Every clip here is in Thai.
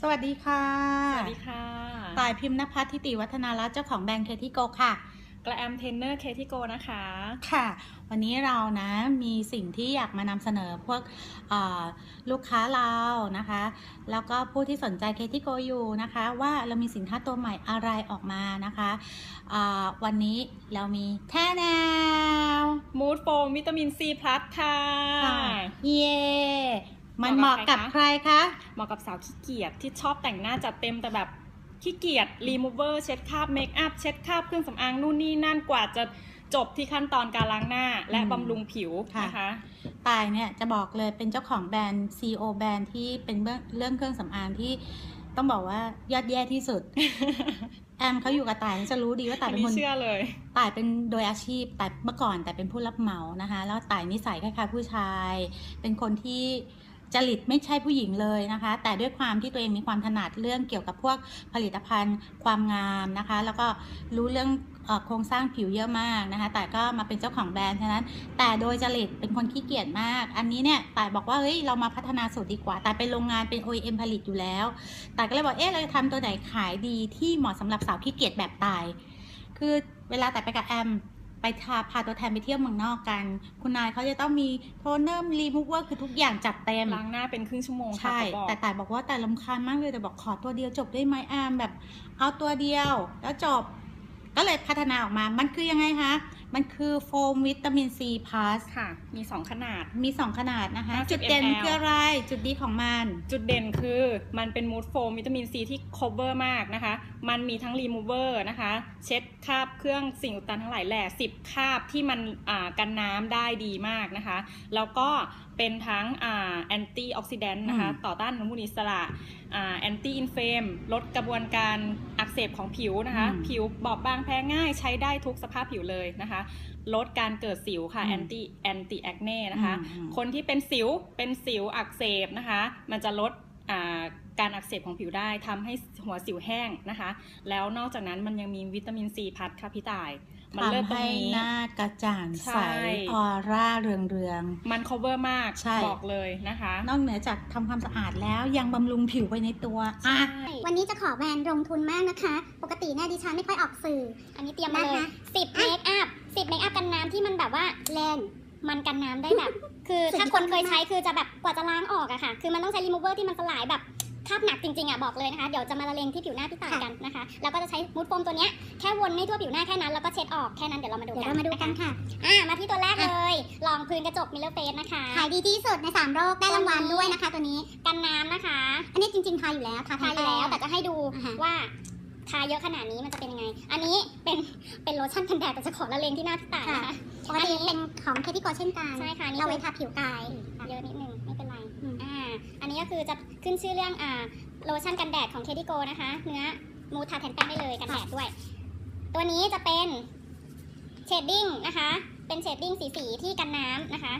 สวัสดีค่ะ สวัสดีค่ะ ต่ายพิมพ์นภัทรทิติวัฒนารัตน์เจ้าของแบรนด์เคที่โกค่ะ กระแอมเทรนเนอร์เคที่โกนะคะ ค่ะ วันนี้เรานะมีสิ่งที่อยากมานำเสนอพวกเอ่อลูกค้าเรานะคะ แล้วก็ผู้ที่สนใจเคที่โกอยู่นะคะ ว่าเรามีสินค้าตัวใหม่อะไรออกมานะคะอ่าวันนี้เรามีแท่แนวมูดโฟมวิตามินซีพลัสค่ะ เย่ มันเหมาะกับใครคะ เหมาะกับสาวขี้เกียจที่ชอบแต่งหน้าจัดเต็มแต่แบบขี้เกียจรีมูเวอร์เช็ดคราบเมคอัพเช็ดคราบเครื่องสำอางนู่นนี่นั่นกว่าจะจบที่ขั้นตอนการล้างหน้าและอืมบำรุงผิวค่ะนะคะตายเนี่ยจะบอกเลยเป็นเจ้าของแบรนด์ CEO แบรนด์ที่เป็นเรื่องเรื่องเครื่องสำอางที่ต้องบอกว่ายอดแย่ที่สุด แอมเขาอยู่กับตายจะรู้ดีว่าตาอัยนเป็นนี้คนเชื่อเลยตายเป็นโดยอาชีพแต่เมื่อก่อนแต่เป็นผู้รับเหมานะคะ แล้วตายนิสัยคล้ายๆผู้ชาย เป็นคนที่ จริตไม่ใช่ผู้หญิงเลยนะคะ แต่ด้วยความที่ตัวเองมีความถนัดเรื่องเกี่ยวกับพวกผลิตภัณฑ์ความงามนะคะ แล้วก็รู้เรื่องโครงสร้างผิวเยอะมากนะคะ แต่ก็มาเป็นเจ้าของแบรนด์ฉะนั้น แต่โดยจริตเป็นคนขี้เกียจมาก อันนี้เนี่ยแต่บอกว่าเฮ้ยเรามาพัฒนาสูตรดีกว่า แต่เป็นโรงงานเป็น OEM ผลิตอยู่แล้ว แต่ก็เลยบอกเอ๊ะเราจะทำตัวไหนขายดีที่เหมาะสำหรับสาวขี้เกียจแบบตาย คือเวลาแต่ไปกับแอม ไปทาพาตัวแทนไปเที่ยวเมืองนอกกัน คุณนายเขาจะต้องมีโทนเนอร์รีมูเวอร์คือทุกอย่างจัดเต็มล้างหน้าเป็นครึ่งชั่วโมงค่ะใช่ขอบอกแต่แต่บอกว่าแต่ลำคาญมากเลยแต่บอกขอตัวเดียวจบได้ไหมแอมแบบ เอาตัวเดียวแล้วจบ ก็เลยพัฒนาออกมา มันคือยังไงคะ มันคือโฟมวิตามินซีพลัสค่ะ มี 2 ขนาด มี 2 ขนาดนะคะ50จุดเด่น ml คืออะไร จุดดีของมัน จุดเด่นคือมันเป็นมูดโฟมวิตามินซีที่ cover มากนะคะ มันมีทั้ง remover นะคะ เช็ดคราบเครื่องสิ่งอุดตันทั้งหลายแหล่10 คราบที่มันอ่ากันน้ำได้ดีมากนะคะ แล้วก็เป็นทั้งอ่า anti oxidant นะคะอืมต่อต้านอนุมูลอิสระอ่า anti inflame ลดกระบวนการอัก เสบของผิวนะคะ ผิวบอบบางแพ้ง่ายใช้ได้ทุกสภาพผิวเลยนะคะ ลดการเกิดสิวค่ะอืม anti anti acne นะคะอืมคนที่เป็นสิวเป็นสิวอักเสบนะคะ มันจะลดอ่าการอักเสบของผิวได้ทำให้หัวสิวแห้งนะคะ แล้วนอกจากนั้นมันยังมีวิตามินซีพัดค่ะพี่ต่าย มันเลิศทำตรงให้นี้หน้ากระจ่างใสใช่ออร่าเรืองเรือง มัน cover มากใช่บอกเลยนะคะๆนอกเหนือจากทำความสะอาดแล้วยังบำรุงผิวไปในตัวอะวันนี้จะขอแบรนด์ลงทุนมากนะคะ ปกติเนี่ยดิฉันไม่ค่อยออกสื่อ อันนี้เตรียมมาเลยนะคะสิบเมคอัพสิบเมคอัพกันน้ำที่มันแบบว่าแรงมันกันน้ำได้แบบ คือสุดยอดถ้าคนเคยใช้คือจะแบบกว่าจะล้างออกอะค่ะ คือมันต้องใช้รีมูเวอร์ที่มันสลายแบบ คราบหนักจริงๆอะบอกเลยนะคะ เดี๋ยวจะมาละเลงที่ผิวหน้าพี่ต่ายกันนะคะ แล้วก็จะใช้มูดโฟมตัวเนี้ยแค่วนให้ทั่วผิวหน้าแค่นั้นแล้วก็เช็ดออกแค่นั้นเดี๋ยวเรามาดูกันเดี๋ยวเรามาดูกันค่ะอ่ามาที่ตัวแรกเลย ลองพื้นกระจกมิลเลอร์เฟสนะคะขายดีที่สุดใน3โรคได้รางวัลด้วยนะคะ ตัวนี้กันน้ำนะคะ อันนี้จริงๆทาอยู่แล้วทาทาอยู่แล้วแต่จะให้ดูอ่าฮะว่าทาเยอะขนาดนี้มันจะเป็นยังไง อันนี้เป็นเป็นโลชั่นกันแดดแต่จะขอละเลงที่หน้าพี่ต่ายนะคะปกติเป็นของเคที่โกเช่นกันใช่ค่ะนี่เราคืไว้อทาผิวกายเยอะนิดนึงไม่เป็นไร อืม อันนี้ก็คือจะขึ้นชื่อเรื่องอ่าโลชั่นกันแดดของเคที่โกนะคะ เนื้อมูทาแทนแป้งได้เลยกันแดดด้วย ตัวนี้จะเป็นเชดดิ้งนะคะ เป็นเชดดิ้งสีสีที่กันน้ำนะคะ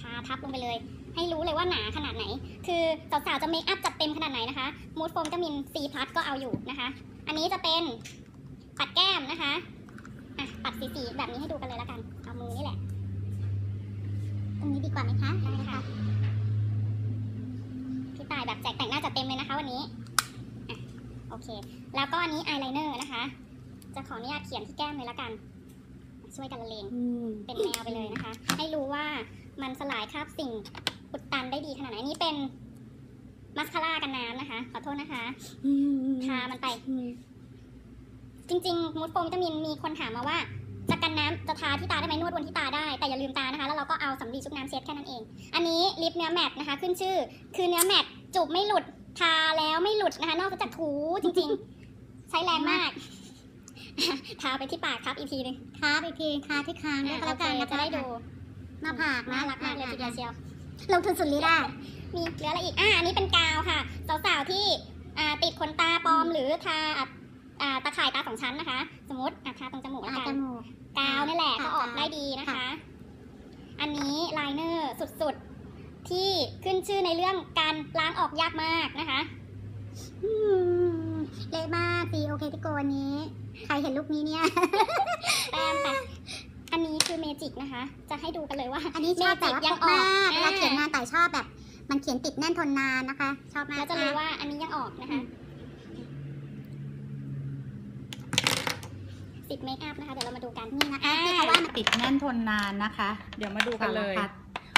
ทาทับลงไปเลย ให้รู้เลยว่าหนาขนาดไหน คือสาวๆจะเมคอัพจัดเต็มขนาดไหนนะคะ มูดโฟมวิตามินซีพลัสก็เอาอยู่นะคะ อันนี้จะเป็นปัดแก้มนะคะอะปัดสีๆแบบนี้ให้ดูกันเลยแล้วกัน เอามือนี่แหละ ตรงนี้ดีกว่าไหมคะได้ค่ะ แบบแจกแต่งหน้าจัดเต็มเลยนะคะวันนี้อะโอเค แล้วก็อันนี้อายไลเนอร์นะคะ จะขออนุญาตเขียนที่แก้มเลยแล้วกัน ช่วยกันละเลงอืมเป็นแนวไปเลยนะคะ ให้รู้ว่ามันสลายคราบสิ่งอุดตันได้ดีขนาดไหนอันนี้เป็นมัสคาร่ากันน้ำนะคะ ขอโทษนะคะอืมทามันไปอืมจริงๆ มูดโฟมวิตามินมีคนถามมาว่าจะกันน้ำจะทาที่ตาได้ไหมนวดบนที่ตาได้แต่อย่าลืมตานะคะ แล้วเราก็เอาสำลีชุบน้ำเช็ดแค่นั้นเอง อันนี้ลิปเนื้อแมตต์นะคะ ขึ้นชื่อ คือเนื้อแมตต์ จูบไม่หลุดทาแล้วไม่หลุดนะคะ นอกจากถูจริงๆ ใช้แรงมาก ทาไปที่ปากครับอีกทีหนึงทาไปทีทาที่คางด้วยก็แล้วกันโอเคนะจะได้ดูหน้าผากน่ารักมากเลยทีเดียวเชียว ลงทุนสุดฤทธิ์ได้มีเหลืออะไรอีก อ่าอันนี้เป็นกาวค่ะ สาวๆที่อ่าติดขนตาปลอมหรือทาอะอ่าตะข่ายตาสองชั้นนะคะ สมมติอะทาตรงจมูกแล้วอาจกัจนมูก กาวนี่แหละค่ะก็ออกได้ดีนะคะ อันนี้ไลเนอร์สุดๆ ที่ขึ้นชื่อในเรื่องการล้างออกยากมากนะคะอืมเละมากสีโอเคที่โกวันนี้ ใครเห็นลูกนี้เนี่ยแต้มไปอันนี้คือเมจิกนะคะ จะให้ดูกันเลยว่า อันนี้ชอบแบบว่าพกมากเวลาเขียนงานแต่ชอบแบบ มันเขียนติดแน่นทนนานนะคะ ชอบมากแล้วจะรู้ว่าอันนี้ยังออกนะคะสิบเมคอัพนะคะ เดี๋ยวเรามาดูกันนี่นะคะอ่าที่เขาว่ามันติดแน่นทนนานนะคะ เดี๋ยวมาดูกันเลยสารพัด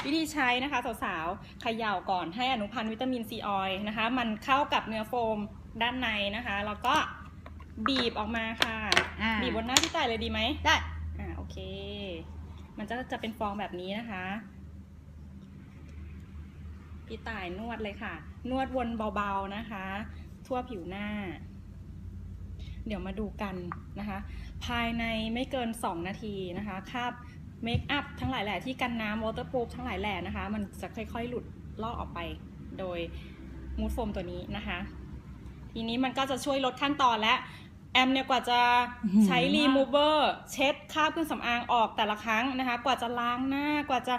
วิธีใช้นะคะสาวๆเขย่าก่อนให้อนุพันธ์วิตามินซีออยล์นะคะ มันเข้ากับเนื้อโฟมด้านในนะคะ แล้วก็บีบออกมาค่ะ อ่าบีบบนหน้าพี่ต่ายเลยดีไหมได้อ่าโอเค มันจะจะเป็นฟองแบบนี้นะคะ พี่ต่ายนวดเลยค่ะ นวดวนเบาๆนะคะ ทั่วผิวหน้า เดี๋ยวมาดูกันนะคะ ภายในไม่เกิน 2 นาทีนะคะคราบ เมคอัพทั้งหลายแหล่ที่กันน้ำวอเตอร์ o ู f ทั้งหลายแหล่นะคะ มันจะค่อยๆ หลุดลอกออกไปโดยมูดโฟมตัวนี้นะคะ ทีนี้มันก็จะช่วยลดขั้นตอนและแอมเนี่ยกว่าจะใช้อื้อหือรีมูเวอร์เช็ดคราบเครื่องสำอางออกแต่ละครั้งนะคะ กว่าจะล้างหน้ากว่าจะ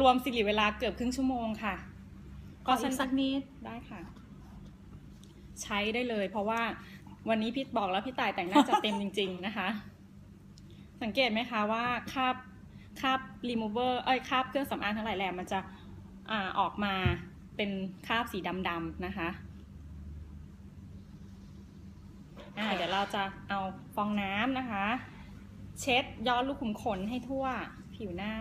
รวมสิริเวลาเกือบครึ่งชั่วโมงค่ะขออีกสักนิดได้ค่ะ ใช้ได้เลย เพราะว่าวันนี้พี่บอกแล้วพี่ต่ายแต่งหน้าจะเต็มจริง ๆ นะคะ สังเกตไหมคะว่าคราบคราบรีมูเวอร์เอ้ยคราบเครื่องสำอางทั้งหลายแหล่มันจะอ่าออกมาเป็นคราบสีดำๆนะคะอ่าเดี๋ยวเราจะเอาฟองน้ำนะคะ เช็ดย้อนลูกขุมขนให้ทั่วผิวหน้า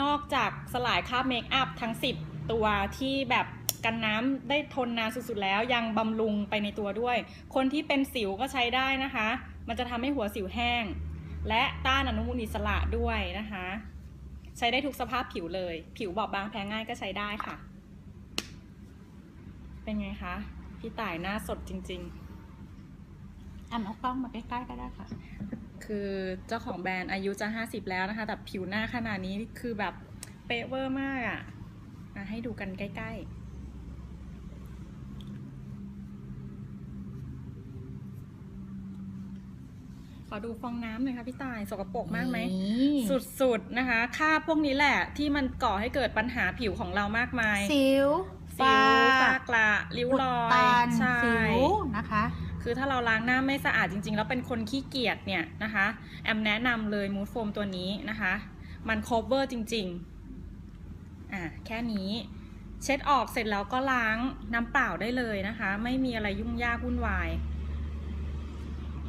นอกจากสลายคราบเมคอัพทั้ง 10 ตัวที่แบบ กันน้ำได้ทนนานสุดๆแล้ว ยังบำรุงไปในตัวด้วย คนที่เป็นสิวก็ใช้ได้นะคะ มันจะทำให้หัวสิวแห้ง และต้านอนุมูลอิสระด้วยนะคะ ใช้ได้ทุกสภาพผิวเลย ผิวบอบบางแพ้ง่ายก็ใช้ได้ค่ะ เป็นไงคะ พี่ต่ายหน้าสดจริง ๆอะเอากล้องมาใกล้ๆก็ได้ค่ะ คือเจ้าของแบรนด์อายุจะ 50 แล้วนะคะ แต่ผิวหน้าขนาดนี้คือแบบเป๊ะเวอร์มากอะ่ะอะให้ดูกันใกล้ ๆ อดูฟองน้ำหน่อยค่ะพี่ตายสกปรกมากไหมนี่สุดๆนะคะคราบพวกนี้แหละที่มันก่อให้เกิดปัญหาผิวของเรามากมายสิวสิวฝ้ากระริ้วรออุดตัยนใช่สิวนะคะ คือถ้าเราล้างหน้าไม่สะอาดจริง ๆ แล้วเป็นคนขี้เกียจเนี่ยนะคะ แอมแนะนำเลยมูดโฟมตัวนี้นะคะ มัน cover จริงๆอะแค่นี้เช็ดออกเสร็จแล้วก็ล้างน้ำเปล่าได้เลยนะคะ ไม่มีอะไรยุ่งยากวุ่นวาย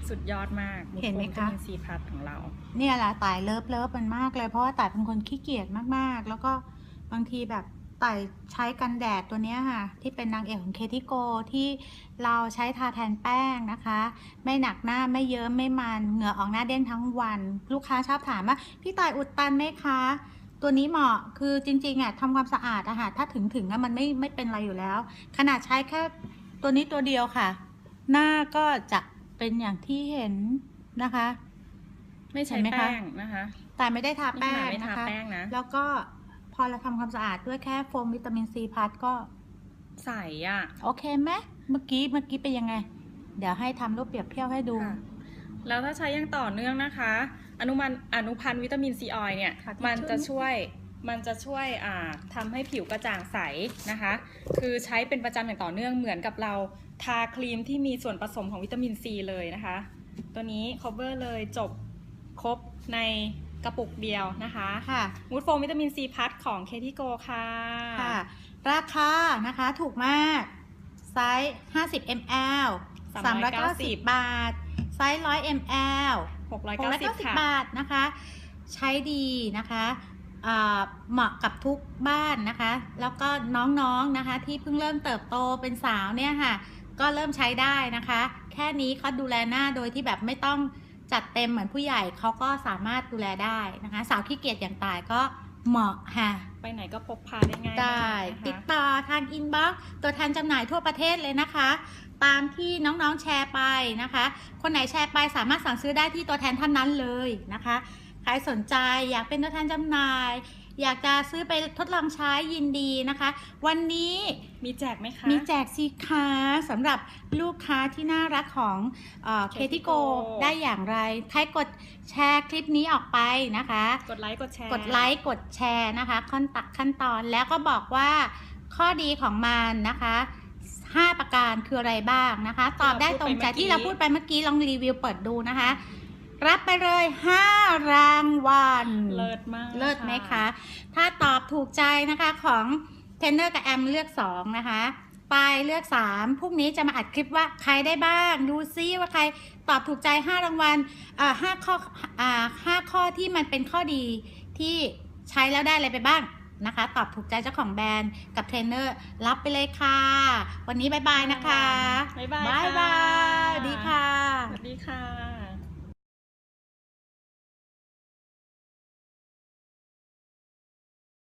สุดยอดมาก Mood เห็นไหม Foam คะวิตามินซีพัทของเรา เนี่ยแหละต่ายเลิฟเลิฟมันมากเลยเพราะว่าต่ายเป็นคนขี้เกียจมากๆ แล้วก็บางทีแบบต่ายใช้กันแดดตัวเนี้ยค่ะ ที่เป็นนางเอกของเคที่โกที่เราใช้ทาแทนแป้งนะคะ ไม่หนักหน้าไม่เยิ้มไม่มันเหงื่อออกหน้าเด้งทั้งวัน ลูกค้าชอบถามว่าพี่ต่ายอุดตันไหมคะตัวนี้เหมาะคือจริงๆอะทำความสะอาดอะค่ะถ้าถึงถึงอะมันไม่ไม่เป็นไรอยู่แล้ว ขนาดใช้แค่ตัวนี้ตัวเดียวค่ะ หน้าก็จะ เป็นอย่างที่เห็นนะคะ ไม่ใช้เห็นไหมคะแป้งนะคะ แต่ไม่ได้ทานี่แป้ขนาดงไม่นะทาคะแป้งนะแล้วก็พอเราทำความสะอาดด้วยแค่โฟมวิตามินซีพัดก็ใสอะ โอเคไหมเมื่อกี้เมื่อกี้เป็นยังไง เดี๋ยวให้ทำรูปเปรียบเทียบให้ดูค่ะแล้วถ้าใช้อย่างต่อเนื่องนะคะ อนุมันอนุพันธ์วิตามินซีออยเนี่ยค่ะมันจะที่ช่ช่ววยย มันจะช่วยอ่าทำให้ผิวกระจ่างใสนะคะ คือใช้เป็นประจำอย่างต่อเนื่องเหมือนกับเราทาครีมที่มีส่วนผสมของวิตามินซีเลยนะคะ ตัวนี้ cover เลยจบครบในกระปุกเดียวนะคะค่ะมูดโฟมวิตามินซีพัทของเคที่โกค่ะค่ะ ราคานะคะถูกมาก ไซส์ 50 ml 390 บาท ไซส์ 100 ml 690 690ค่ะบาทนะคะ ใช้ดีนะคะอ่า เหมาะกับทุกบ้านนะคะ แล้วก็น้องๆนะคะที่เพิ่งเริ่มเติบโตเป็นสาวเนี่ยค่ะ ก็เริ่มใช้ได้นะคะ แค่นี้เขาดูแลหน้าโดยที่แบบไม่ต้องจัดเต็มเหมือนผู้ใหญ่เขาก็สามารถดูแลได้นะคะ สาวขี้เกียจอย่างตายก็เหมาะค่ะ ไปไหนก็พกพาได้ง่ายได้มากนะคะติดต่อทางอินบ็อกซ์ตัวแทนจำหน่ายทั่วประเทศเลยนะคะ ตามที่น้องๆแชร์ไปนะคะ คนไหนแชร์ไปสามารถสั่งซื้อได้ที่ตัวแทนท่านนั้นเลยนะคะ ใครสนใจอยากเป็นตัวแทนจำหน่าย อยากจะซื้อไปทดลองใช้ยินดีนะคะ วันนี้มีแจกไหมคะ มีแจกสิคะสำหรับลูกค้าที่น่ารักของเคทิโก Ketigo ได้อย่างไรใครกดแชร์คลิปนี้ออกไปนะคะ กดไลค์กดแชร์ กดไลค์กดแชร์นะคะขั้นตขั้นตอนแล้วก็บอกว่าข้อดีของมันนะคะ5 ประการคืออะไรบ้างนะคะ ตอบได้ตรงใจที่เราพูดไปเมื่อกี้ลองรีวิวเปิดดูนะคะ รับไปเลย 5 รางวัล เลิศมากเลิศไหมคะ ถ้าตอบถูกใจนะคะของเทนเนอร์กับแอมเลือก 2 นะคะ ปายเลือก 3 พรุ่งนี้จะมาอัดคลิปว่าใครได้บ้าง ดูซิว่าใครตอบถูกใจ 5 รางวัลอ่าห้าข้ออ่าห้าข้อที่มันเป็นข้อดีที่ใช้แล้วได้อะไรไปบ้างนะคะ ตอบถูกใจเจ้าของแบรนด์กับเทรนเนอร์รับไปเลยค่ะ วันนี้บายบายนะคะ บ๊ายบายบายค่ะบายดีค่ะ สวัสดีค่ะ